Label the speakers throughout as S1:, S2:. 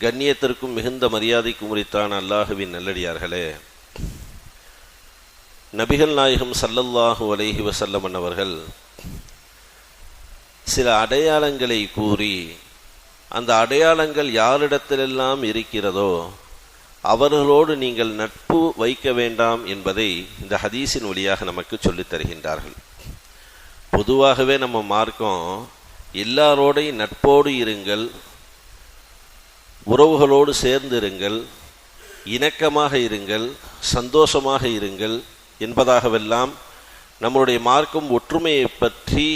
S1: கண்ணியத்திற்கும் மிகுந்த மரியாதைக்கும் உரித்தான அல்லாஹுவின் நல்லடியார்களே. நபிகள் நாயகம் சல்லல்லாஹு அலைஹி வசல்லமன் அவர்கள் சில அடையாளங்களை கூறி அந்த அடையாளங்கள் யாரிடத்திலெல்லாம் இருக்கிறதோ அவர்களோடு நீங்கள் நட்பு வைக்க வேண்டாம் என்பதை இந்த ஹதீஸின் வழியாக நமக்கு சொல்லித் தருகின்றார்கள். பொதுவாகவே நம்ம மார்க்கம் எல்லாரோடையும் நட்போடு இருங்கள் உறவுகளோடு சேர்ந்து இருங்கள் இணக்கமாக இருங்கள் சந்தோஷமாக இருங்கள் என்பதாகவெல்லாம் நம்மளுடைய மார்க்கம் ஒற்றுமையை பற்றி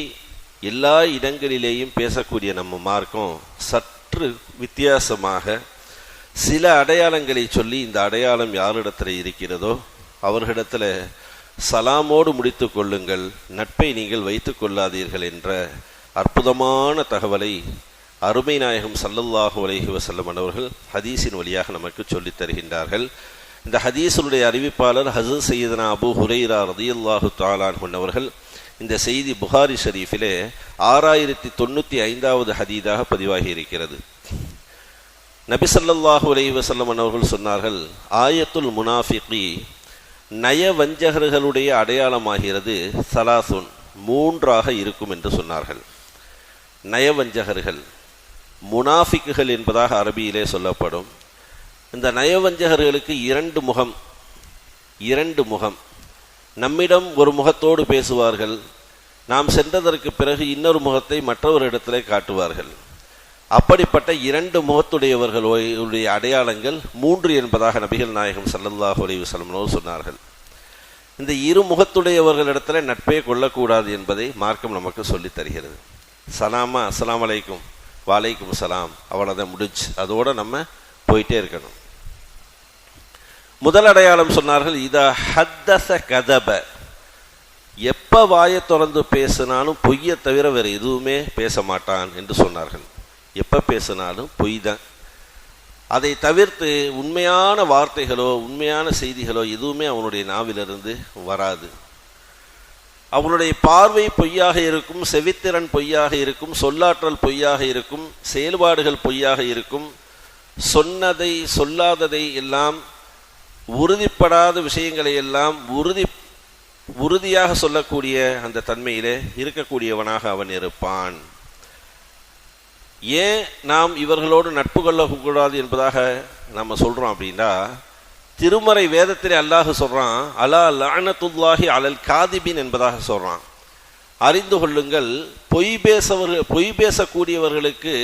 S1: எல்லா இடங்களிலேயும் பேசக்கூடிய நம்ம மார்க்கம் சற்று வித்தியாசமாக சில அடையாளங்களை சொல்லி இந்த அடையாளம் யாரிடத்தில் இருக்கிறதோ அவர்களிடத்தில் சலாமோடு முடித்து கொள்ளுங்கள் நட்பை நீங்கள் வைத்து கொள்ளாதீர்கள் என்ற அற்புதமான தகவலை அருமை நாயகம் சல்லல்லாஹு அலஹி வசல்லம் அவர்கள் ஹதீஸின் வழியாக நமக்கு சொல்லித் தருகின்றார்கள். இந்த ஹதீஸுடைய அறிவிப்பாளர் ஹசர் சையதனா அபு ஹுரைரா ரதியுல்லாஹு தாலான் அவர்கள் இந்த செய்தி புகாரி ஷரீஃபிலே ஆறாயிரத்தி தொண்ணூற்றி ஐந்தாவது ஹதீதாக பதிவாகி இருக்கிறது நபி சல்லல்லாஹு அலைஹி வசல்லம் அவர்கள் சொன்னார்கள் ஆயத்துல் முனாஃபிகி நயவஞ்சகர்களுடைய அடையாளமாகிறது சலாசுன் மூன்றாக இருக்கும் என்று சொன்னார்கள். நயவஞ்சகர்கள் முனாஃபிக்குகள் என்பதாக அரபியிலே சொல்லப்படும். இந்த நயவஞ்சகர்களுக்கு இரண்டு முகம் இரண்டு முகம். நம்மிடம் ஒரு முகத்தோடு பேசுவார்கள். நாம் சென்றதற்கு பிறகு இன்னொரு முகத்தை மற்றவரிடத்திலே காட்டுவார்கள். அப்படிப்பட்ட இரண்டு முகத்துடையவர்களுடைய அடையாளங்கள் மூன்று என்பதாக நபிகள் நாயகம் சல்லல்லாஹு அலி வசலம்னோர் சொன்னார்கள். இந்த இரு முகத்துடையவர்களிடத்தில் நட்பே கொள்ளக்கூடாது என்பதை மார்க்கம் நமக்கு சொல்லித் தருகிறது. சலாமா அஸ்லாம் வலைக்கும் வாலைக்கும் சலாம். அவ்வளோதான் முடிச்சு அதோடு நம்ம போயிட்டே இருக்கணும். முதல் அடையாளம் சொன்னார்கள் இதா ஹத்தச கதப. எப்போ வாயை திறந்து பேசினாலும் பொய்யை தவிர வேறு எதுவுமே பேச மாட்டான் என்று சொன்னார்கள். எப்போ பேசினாலும் பொய் தான். அதை தவிர்த்து உண்மையான வார்த்தைகளோ உண்மையான செய்திகளோ எதுவுமே அவனுடைய நாவிலிருந்து வராது. அவனுடைய பார்வை பொய்யாக இருக்கும் செவித்திறன் பொய்யாக இருக்கும் சொல்லாற்றல் பொய்யாக இருக்கும் செயல்பாடுகள் பொய்யாக இருக்கும். சொன்னதை சொல்லாததை எல்லாம் உறுதிப்படாத விஷயங்களை எல்லாம் உறுதி உறுதியாக சொல்லக்கூடிய அந்த தன்மையிலே இருக்கக்கூடியவனாக அவன் இருப்பான். ஏன் நாம் இவர்களோடு நட்பு கொள்ளக்கூடாது என்பதாக நம்ம சொல்கிறோம் அப்படின்னா திருமறை வேதத்திலே அல்லாஹ் சொல்கிறான் அலா லானத்துல்லாஹி அலல் காதிபின் என்பதாக சொல்கிறான் அறிந்து கொள்ளுங்கள் பொய் பேசவர்கள் பொய் பேசக்கூடியவர்களுக்கு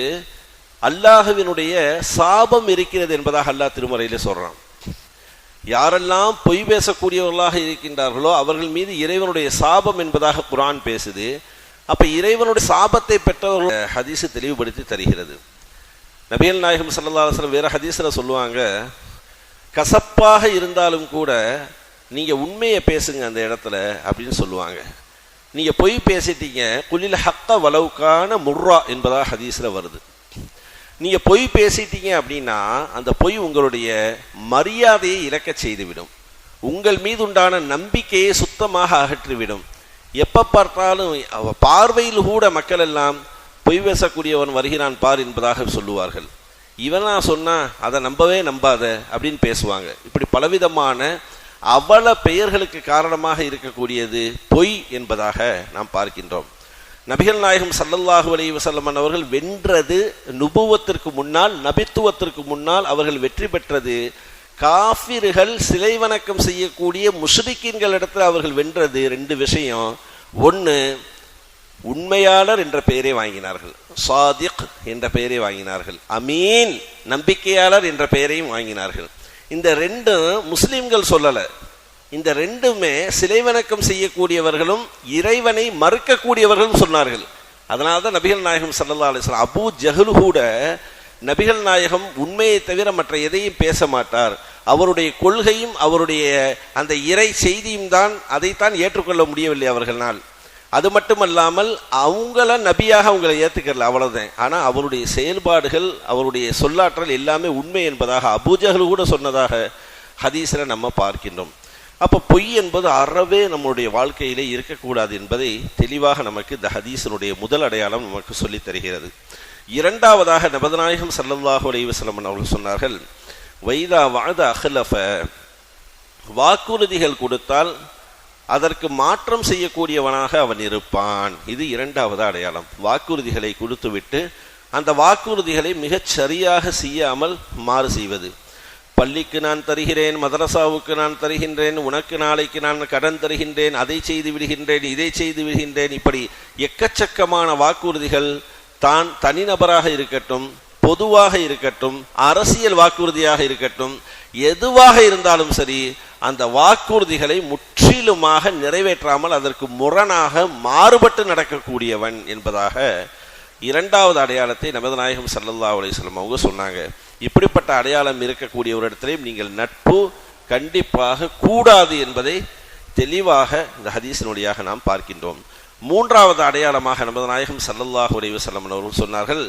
S1: அல்லாஹுவினுடைய சாபம் இருக்கிறது என்பதாக அல்லாஹ் திருமறையிலே சொல்கிறான் யாரெல்லாம் பொய் பேசக்கூடியவர்களாக இருக்கின்றார்களோ அவர்கள் மீது இறைவனுடைய சாபம் என்பதாக குரான் பேசுது. அப்ப இறைவனுடைய சாபத்தை பெற்றவர்கள் ஹதீஸு தெளிவுபடுத்தி தருகிறது. நபியல் நாயகம் சல்லாஹலம் வேற ஹதீஸில் சொல்லுவாங்க கசப்பாக இருந்தாலும் கூட நீங்கள் உண்மையை பேசுங்க அந்த இடத்துல அப்படின்னு சொல்லுவாங்க. நீங்கள் பொய் பேசிட்டீங்க குளில் ஹக்க வளவுக்கான முர்ரா என்பதாக ஹதீஸில் வருது. நீங்கள் பொய் பேசிட்டீங்க அப்படின்னா அந்த பொய் உங்களுடைய மரியாதையை இழக்க செய்துவிடும். உங்கள் மீது உண்டான நம்பிக்கையை சுத்தமாக அகற்றிவிடும். எப்போ பார்த்தாலும் அவ பார்வையில் கூட மக்கள் எல்லாம் பொய் பேசக்கூடியவன் வருகிறான் பார் என்பதாக சொல்லுவார்கள். இவனா சொன்னா அதை நம்பவே நம்பாத அப்படின்னு பேசுவாங்க. இப்படி பலவிதமான அவல பெயர்களுக்கு காரணமாக இருக்கக்கூடியது பொய் என்பதாக நாம் பார்க்கின்றோம். நபிகள் நாயகம் சல்லல்லாஹு அலி வசல்லமன் அவர்கள் வென்றது நுபுவத்திற்கு முன்னால் நபித்துவத்திற்கு முன்னால் அவர்கள் வெற்றி பெற்றது காஃபிர்கள் சிலை வணக்கம் செய்யக்கூடிய முஷ்ரிக்கின்கள் இடத்துல அவர்கள் வென்றது ரெண்டு விஷயம். ஒன்று உண்மையாளர் என்ற பெயரை வாங்கினார்கள். சாதிக் என்ற பெயரை வாங்கினார்கள். அமீன் நம்பிக்கையாளர் என்ற பெயரையும் வாங்கினார்கள். இந்த ரெண்டும் முஸ்லிம்கள் சொல்லலை. இந்த ரெண்டுமே சிலை வணக்கம் செய்யக்கூடியவர்களும் இறைவனை மறுக்கக்கூடியவர்களும் சொன்னார்கள். அதனால தான் நபிகள் நாயகம் சல்லா அலிஸ்லாம் அபு ஜஹல் கூட நபிகள் நாயகம் உண்மையை தவிர மற்ற எதையும் பேச மாட்டார். அவருடைய கொள்கையும் அவருடைய அந்த இறை செய்தியும் தான் அதைத்தான் ஏற்றுக்கொள்ள முடியவில்லை அவர்களால். அது மட்டுமல்லாமல் அவங்கள நபியாக அவங்கள ஏற்றுக்கல அவ்வளவுதான். ஆனால் அவருடைய செயல்பாடுகள் அவருடைய சொல்லாற்றல் எல்லாமே உண்மை என்பதாக அபூஜகல் கூட சொன்னதாக ஹதீஸில் நம்ம பார்க்கின்றோம். அப்போ பொய் என்பது அறவே நம்முடைய வாழ்க்கையிலே இருக்கக்கூடாது என்பதை தெளிவாக நமக்கு இந்த ஹதீஸினுடைய முதல் அடையாளம் நமக்கு சொல்லித் தருகிறது. இரண்டாவதாக நபதநாயகம் ஸல்லல்லாஹு அலைஹி அவர்கள் சொன்னார்கள் வைதா வாழ்த அஹ்லஃப. வாக்குறுதிகள் கொடுத்தால் அதற்கு மாற்றம் செய்யக்கூடியவனாக அவன் இருப்பான். இது இரண்டாவது அடையாளம். வாக்குறுதிகளை கொடுத்துவிட்டு அந்த வாக்குறுதிகளை மிகச் சரியாக செய்யாமல் மாறு செய்வது. பள்ளிக்கு நான் தருகிறேன் மதரசாவுக்கு நான் தருகின்றேன் உனக்கு நாளைக்கு நான் கடன் தருகின்றேன் அதை செய்து விடுகின்றேன் இதை செய்து விடுகின்றேன் இப்படி எக்கச்சக்கமான வாக்குறுதிகள் தான் தனிநபராக இருக்கட்டும் பொதுவாக இருக்கட்டும் அரசியல் வாக்குறுதியாக இருக்கட்டும் எதுவாக இருந்தாலும் சரி அந்த வாக்குறுதிகளை முற்றிலுமாக நிறைவேற்றாமல் அதற்கு முரணாக மாறுபட்டு நடக்கக்கூடியவன் என்பதாக இரண்டாவது அடையாளத்தை நமது நாயகம் சல்லல்லா அலிஸ்லம் அவங்க சொன்னாங்க. இப்படிப்பட்ட அடையாளம் இருக்கக்கூடிய ஒரு இடத்திலையும் நீங்கள் நட்பு கண்டிப்பாக கூடாது என்பதை தெளிவாக இந்த ஹதீஸினுடையாக நாம் பார்க்கின்றோம். மூன்றாவது அடையாளமாக நமது நாயகம் சல்லல்லாஹ் அலைஹி வஸல்லம் அவர்கள் சொன்னார்கள்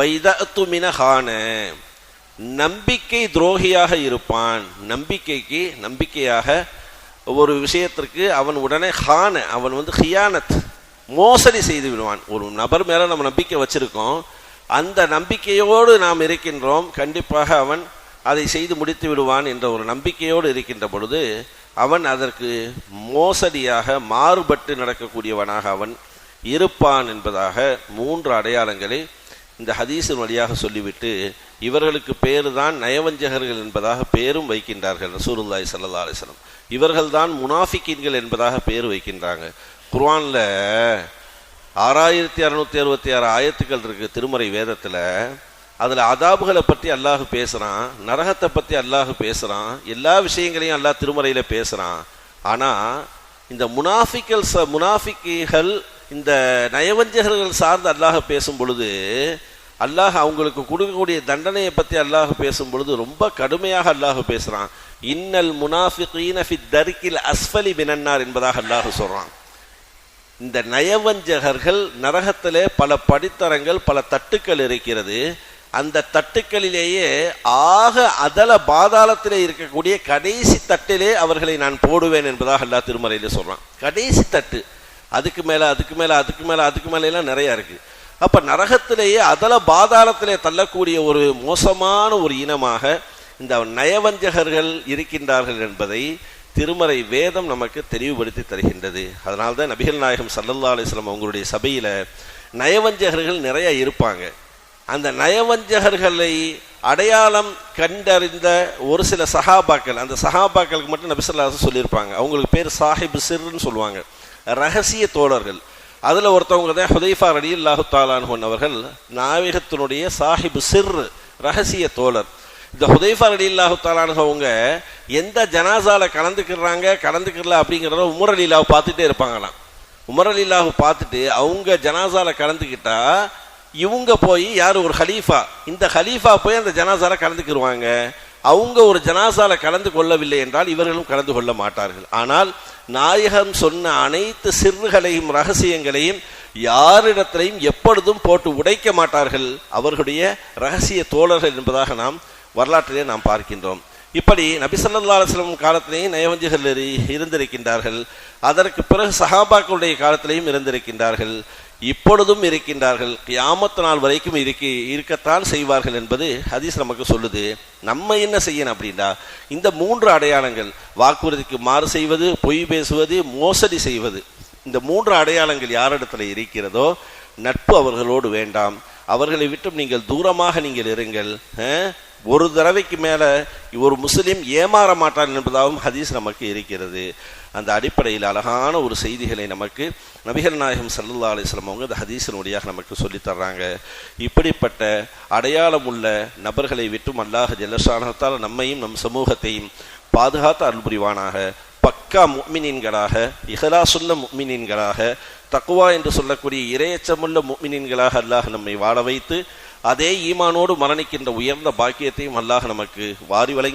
S1: வைதத்து நம்பிக்கை துரோகியாக இருப்பான். நம்பிக்கைக்கு நம்பிக்கையாக ஒரு விஷயத்திற்கு அவன் உடனே ஹான அவன் வந்து ஹியானத் மோசடி செய்து விடுவான். ஒரு நபர் மேலே நம்ம நம்பிக்கை வச்சிருக்கோம். அந்த நம்பிக்கையோடு நாம் இருக்கின்றோம். கண்டிப்பாக அவன் அதை செய்து முடித்து விடுவான் என்ற ஒரு நம்பிக்கையோடு இருக்கின்ற பொழுது அவன் அதற்கு மோசடியாக மாறுபட்டு நடக்கக்கூடியவனாக அவன் இருப்பான் என்பதாக மூன்று அடையாளங்களை இந்த ஹதீஸின் வழியாக சொல்லிவிட்டு இவர்களுக்கு பேரு தான் நயவஞ்சகர்கள் என்பதாக பேரும் வைக்கின்றார்கள் ரசூலுல்லாய் சல்லா அலிஸ்லம் இவர்கள்தான் முனாஃபிக்கின்கள் என்பதாக பேர் வைக்கின்றாங்க. குர்வானில் ஆறாயிரத்தி அறுநூத்தி அறுபத்தி ஆறு ஆயத்துக்கள் இருக்கு திருமறை வேதத்தில். அதில் அதாபுகளை பற்றி அல்லாஹ் பேசுகிறான் நரகத்தை பற்றி அல்லாஹ் பேசுகிறான் எல்லா விஷயங்களையும் அல்லாஹ் திருமறையில் பேசுகிறான் ஆனால் இந்த முனாஃபிக்கல் ச முனாஃபிக்கிகள் இந்த நயவஞ்சகர்கள் சார்ந்து அல்லாஹ் பேசும் பொழுது அல்லாஹ் அவங்களுக்கு கொடுக்கக்கூடிய தண்டனையை பற்றி அல்லாஹ் பேசும் பொழுது ரொம்ப கடுமையாக அல்லாஹ் பேசுகிறான் இன்னல் முனாஃபிகீன ஃபி தர்கில் அஸ்ஃபலி பினன்னார் என்பதாக அல்லாஹ் சொல்கிறான் இந்த நயவஞ்சகர்கள் நரகத்திலே பல படித்தரங்கள் பல தட்டுக்கள் இருக்கிறது. அந்த தட்டுக்களிலேயே ஆக அதல பாதாளத்திலே இருக்கக்கூடிய கடைசி தட்டிலே அவர்களை நான் போடுவேன் என்பதாக அல்லா திருமறையில சொல்கிறான் கடைசி தட்டு. அதுக்கு மேலே அதுக்கு மேலே அதுக்கு மேலே அதுக்கு மேலே எல்லாம் நிறையா இருக்குது அப்ப நரகத்திலேயே அதல பாதாளத்திலே தள்ளக்கூடிய ஒரு மோசமான ஒரு இனமாக இந்த நயவஞ்சகர்கள் இருக்கின்றார்கள் என்பதை திருமறை வேதம் நமக்கு தெளிவுபடுத்தி தருகின்றது. அதனால தான் நபிகள் நாயகம் சல்லல்லா அலிஸ்லாம் அவங்களுடைய சபையில் நயவஞ்சகர்கள் நிறைய இருப்பாங்க. அந்த நயவஞ்சகர்களை அடையாளம் கண்டறிந்த ஒரு சில சஹாபாக்கள் அந்த சஹாபாக்களுக்கு மட்டும் நபிசல்லாசன் சொல்லியிருப்பாங்க. அவங்களுக்கு பேர் சாஹிப் சிர்னு சொல்லுவாங்க. ரகசிய தோழர்கள். அதில் ஒருத்தவங்க தான் ஹுதைஃபா அலி அல்லாஹு தாலான் அவர்கள் நாயகத்தினுடைய சாஹிப் சிர் ரகசிய தோழர். இந்த ஹுதைஃபா அலி அல்லாஹு அவங்க எந்த ஜனாசால கலந்துக்கிறாங்க கலந்துக்கிறல அப்படிங்கிறத உமர் அலிலாவை பார்த்துட்டே இருப்பாங்களாம். உமர் அலிலாஹு பார்த்துட்டு அவங்க ஜனாசால கலந்துக்கிட்டா இவங்க போய் யார் ஒரு ஹலீஃபா? இந்த ஹலீஃபா போய் அந்த ஜனாசால கலந்துக்கிடுவாங்க அவங்க ஒரு ஜனாசால கலந்து கொள்ளவில்லை என்றால் இவர்களும் கலந்து கொள்ள மாட்டார்கள். ஆனால் நாயகம் சொன்ன அனைத்து சிறுகளையும் ரகசியங்களையும் யாரிடத்திலையும் எப்பொழுதும் போட்டு உடைக்க மாட்டார்கள். அவர்களுடைய ரகசிய தோழர்கள் என்பதாக நாம் வரலாற்றிலே நாம் பார்க்கின்றோம். இப்படி நபிசல்லா அலுவலம் காலத்திலேயும் நயவஞ்சிகள் இருந்திருக்கின்றார்கள். அதற்கு பிறகு சஹாபாக்களுடைய காலத்திலேயும் இருந்திருக்கின்றார்கள். இப்பொழுதும் இருக்கின்றார்கள். கியாமத்து நாள் வரைக்கும் இருக்கி இருக்கத்தான் செய்வார்கள் என்பது ஹதீஸ் நமக்கு சொல்லுது. நம்ம என்ன செய்யணும் அப்படின்னா இந்த மூன்று அடையாளங்கள் வாக்குறுதிக்கு மாறு செய்வது பொய் பேசுவது மோசடி செய்வது இந்த மூன்று அடையாளங்கள் யாரிடத்துல இருக்கிறதோ நட்பு அவர்களோடு வேண்டாம். அவர்களை விட்டும் நீங்கள் தூரமாக நீங்கள் இருங்கள். ஒரு தடவைக்கு மேலே ஒரு முஸ்லீம் ஏமாற மாட்டான் என்பதாகவும் ஹதீஸ் நமக்கு இருக்கிறது. அந்த அடிப்படையில் அழகான ஒரு செய்திகளை நமக்கு நபிகள் நாயகம் சல்லா அலிஸ்லாம் அவங்க அந்த ஹதீஸினுடையாக நமக்கு சொல்லித்தர்றாங்க இப்படிப்பட்ட அடையாளம் உள்ள நபர்களை விட்டும் அல்லாஹ் ஜல்லஷானத்தால் நம்மையும் நம் சமூகத்தையும் பாதுகாத்து அன்புரிவானாக பக்கா முக்மினின்களாக இஹலாசுள்ள முக்மினின்களாக தக்குவா என்று சொல்லக்கூடிய இரையச்சமுள்ள முக்மினின்களாக அல்லாஹ் நம்மை வாழ வைத்து அதே ஈமானோடு மரணிக்கின்ற உயர்ந்த பாக்கியத்தையும் அல்லாஹ் நமக்கு வாரி வழங்கி